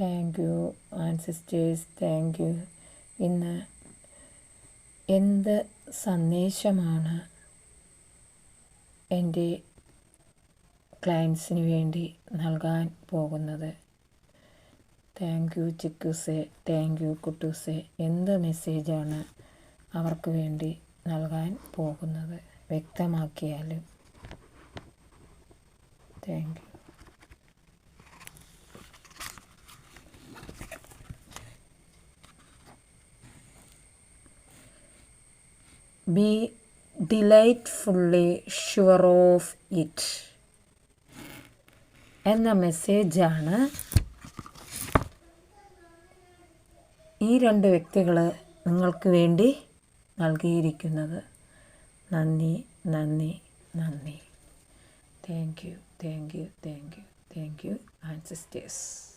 Thank you and sisters thank you ഇന്ന് എന്ത് സന്ദേശമാണ് എന്റെ ക്ലയൻസിന് വേണ്ടി നൽകാൻ പോകുന്നത്? താങ്ക് യു ചിക്കുസെ. താങ്ക് യു കുട്ടൂസെ. എന്ത് മെസ്സേജാണ് അവർക്ക് വേണ്ടി നൽകാൻ പോകുന്നത്? വ്യക്തമാക്കിയാലും. Thank you be delightfully sure of it എന്ന മെസ്സേജാണ് ഈ രണ്ട് വ്യക്തികൾ നിങ്ങൾക്ക് വേണ്ടി നൽകിയിരിക്കുന്നത്. നന്ദി നന്ദി നന്ദി. Thank you thank you thank you thank you and sisters